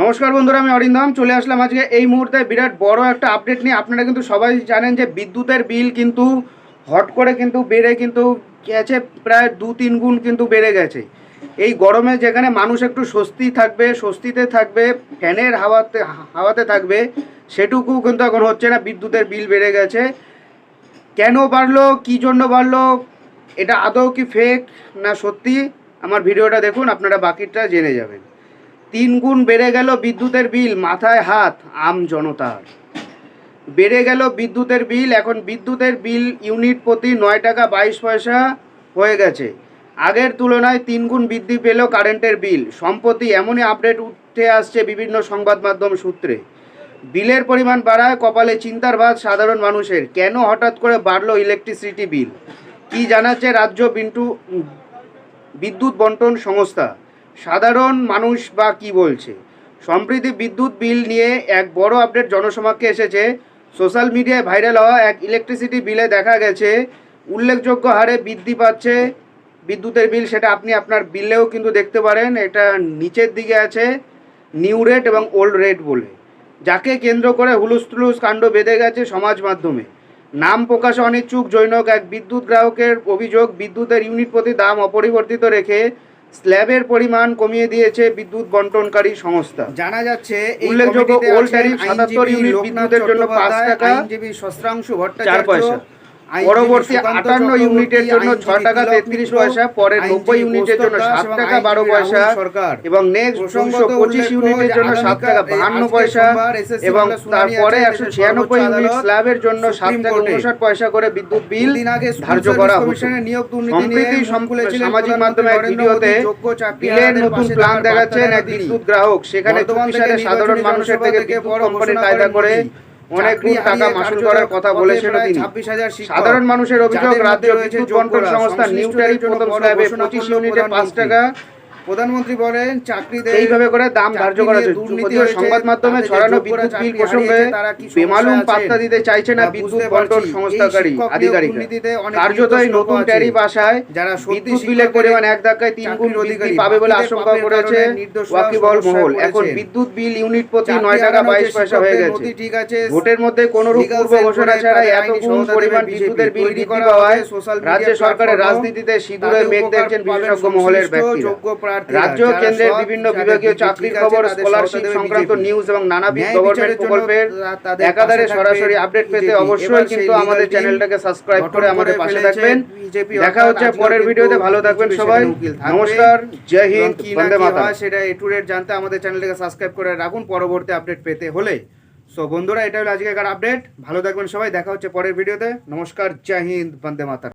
নমস্কার বন্ধুরা, আমি অরিন্দম। চলে আসলাম আজকে এই মুহূর্তে বিরাট বড় একটা আপডেট নিয়ে। আপনারা কিন্তু সবাই জানেন যে বিদ্যুতের বিল কিন্তু হট করে কিন্তু বেড়ে কিন্তু গেছে, প্রায় দু তিন গুণ কিন্তু বেড়ে গেছে। এই গরমে যেখানে মানুষ একটু স্বস্তি থাকবে, স্বস্তিতে থাকবে, ফ্যানের হাওয়াতে হাওয়াতে থাকবে, সেটুকু কিন্তু এখন হচ্ছে না, বিদ্যুতের বিল বেড়ে গেছে। কেন বাড়লো, কী জন্য বাড়লো, এটা আদৌ কি ফেক না সত্যি? আমার ভিডিওটা দেখুন, আপনারা বাকিটা জেনে যাবেন। তিন গুণ বেড়ে গেল বিদ্যুতের বিল, মাথায় হাত, আম জনতার। বেড়ে গেল বিদ্যুতের বিল, এখন বিদ্যুতের বিল ইউনিট প্রতি নয় টাকা বাইশ পয়সা হয়ে গেছে। আগের তুলনায় তিন গুণ বৃদ্ধি পেল কারেন্টের বিল। সম্প্রতি এমনই আপডেট উঠে আসছে বিভিন্ন সংবাদ মাধ্যম সূত্রে। বিলের পরিমাণ বাড়ায় কপালে চিন্তার ভাত সাধারণ মানুষের। কেন হঠাৎ করে বাড়লো ইলেকট্রিসিটি বিল? কি জানাচ্ছে রাজ্য বিন্টু বিদ্যুৎ বন্টন সংস্থা? সাধারণ মানুষ বা কি বলছে? সম্প্রতি বিদ্যুৎ বিল নিয়ে এক বড় আপডেট জনসমাক্ষে এসেছে। সোশ্যাল মিডিয়ায় ভাইরাল হওয়া এক ইলেকট্রিসিটি বিলে দেখা গেছে। উল্লেখযোগ্য হারে বৃদ্ধি পাচ্ছে বিদ্যুতের বিল, সেটা আপনি আপনার বিলেও কিন্তু দেখতে পারেন। এটা নিচের দিকে আছে, নিউ রেট এবং ওল্ড রেট বলে। যাকে কেন্দ্র করে হুলুস তুলুস কাণ্ড বেঁধে গেছে সমাজ মাধ্যমে। নাম প্রকাশে অনিচ্ছুক, জৈনক এক বিদ্যুৎ গ্রাহকের অভিযোগ, বিদ্যুতের ইউনিট প্রতি দাম অপরিবর্তিত রেখে স্ল্যাবের পরিমাণ কমিয়ে দিয়েছে বিদ্যুৎ বন্টনকারী সংস্থা। জানা যাচ্ছে উল্লেখযোগ্য ওল্ড ট্যারিফ সাতাত্তর ইউনিট বিদ্যুতের জন্য পাঁচ টাকা, আইনজীবী শস্ত্রাংশু চার ভট্টাচার্য পরবর্তী আটান্ন ইউনিটের জন্য ছ টাকা তেত্রিশ পয়সা পরে নব্বই ইউনিটের জন্য সাত টাকা বারো পয়সা এবং নেক্সট দুশো পঁচিশ ইউনিটের জন্য সাত টাকা বাহান্ন পয়সা এবং তারপরে একশো ছিয়ানব্বই ইউনিট স্ল্যাবের জন্য সাত টাকা উনষাট পয়সা করে বিদ্যুৎ বিল ধার্য করা সম্প্রীতি সামাজিক মাধ্যমে এক ভিডিওতে বিলের নতুন প্ল্যান দেখাচ্ছেন এক বিদ্যুৎ গ্রাহক। সেখানে সাধারণ মানুষের থেকে বিদ্যুৎ কোম্পানি কায়দা করে। অনেক টাকা মাসুল করার কথা বলেছেন তিনি। সাধারণ মানুষের অভিযোগ রাজ্যে বিদ্যুৎ বন্টন সংস্থা নিউ সংশ্লিষ্টদের ট্যারিফ প্রথম স্ল্যাবে পঁচিশ ইউনিটে পাঁচ টাকা। প্রধানমন্ত্রী বলেন চাকরিদের এইভাবে করে দাম ধার্য করা দুর্নীতি হয়েছে, সংবাদ মাধ্যমে ছড়ানো বিদ্যুৎ বিল প্রসঙ্গে তারা কি বেমালুম পাত্তা দিতে চাইছে না বিদ্যুৎ বন্টন সংস্থাকারী আধিকারিকরা কার্যত এই নতুন ট্যারিফ আসায় যারা বিদ্যুৎ বিলের পরিমাণ এক ধাক্কায় তিন গুণ বৃদ্ধি অধিকারী, পাবে বলে আশঙ্কা করেছে ওয়াকিবল মহল। এখন বিদ্যুৎ বিল ইউনিট প্রতি নয় টাকা বাইশ পয়সা হয়ে গেছে। ঠিক আছে, ভোটের মধ্যে কোনো রূপ পূর্ব ঘোষণা ছাড়াই এত গুণ পরিমাণ বিদ্যুতের বিল বৃদ্ধি করা social রাজ্য সরকারের রাজনীতিতে সিঁদুরের মেঘ দেখছেন বিশেষজ্ঞ মহলের ব্যক্তিরা প্রার্থীরা, রাজ্য কেন্দ্রের বিভিন্ন বিভাগীয় চাকরির খবর স্কলারশিপ সংক্রান্ত নিউজ এবং নানাবিধ গভর্নমেন্ট প্রকল্পের একাধারে সরাসরি আপডেট পেতে অবশ্যই কিন্তু আমাদের চ্যানেলটাকে সাবস্ক্রাইব করে আমাদের পাশে থাকবেন। দেখা হচ্ছে পরের ভিডিওতে। ভালো থাকবেন সবাই। নমস্কার জয় হিন্দ বন্দে মাতা সেটা এ টু জানতে আমাদের চ্যানেলটাকে সাবস্ক্রাইব করে রাখুন। পরবর্তী আপডেট পেতে হলে। সো বন্ধুরা এটা হলো আজকের আপডেট ভালো থাকবেন সবাই। দেখা হচ্ছে পরের ভিডিওতে। নমস্কার জয় হিন্দ বন্দে মাতা